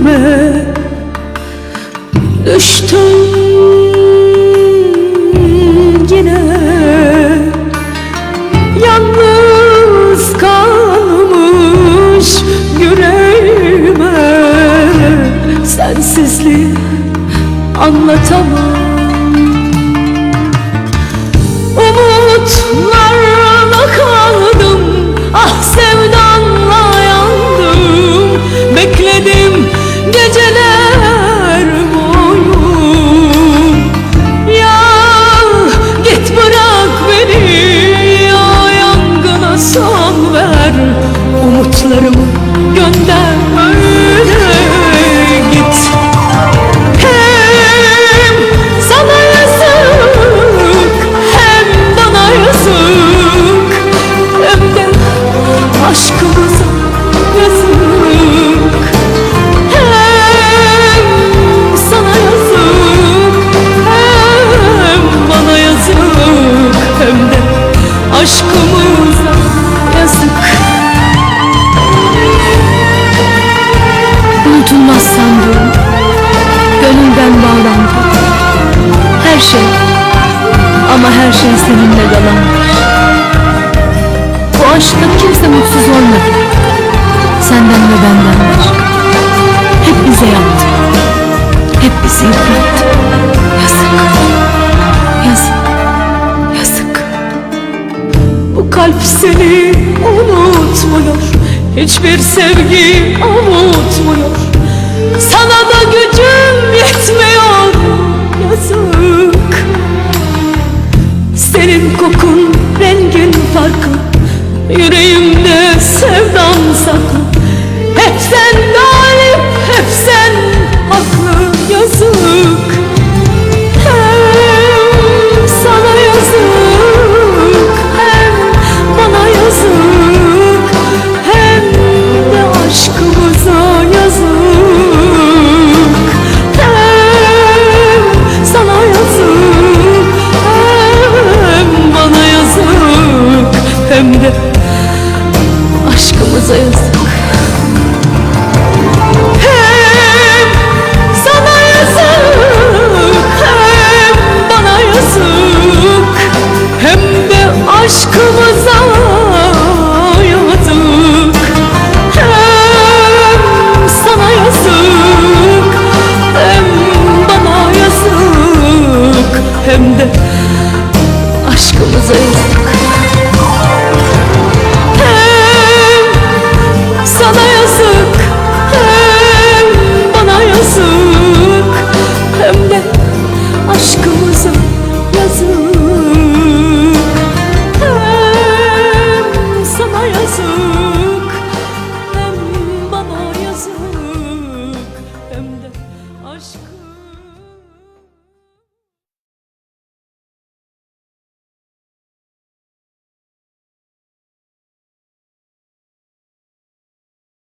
kalbime Düştüm yine. Yalnız kalmış yüreğime. Sensizliği anlatamam. Umutlar Umutlarımı seninle yalanmış Bu aşkta kimse mutsuz olmadı. Senden ve benden başka. Hep bize yaptı. Hep bizi yıprattı. Yazık. Yazık. Yazık. Bu kalp seni unutmuyor. Hiçbir sevgi avutmuyor Sana aşkımıza.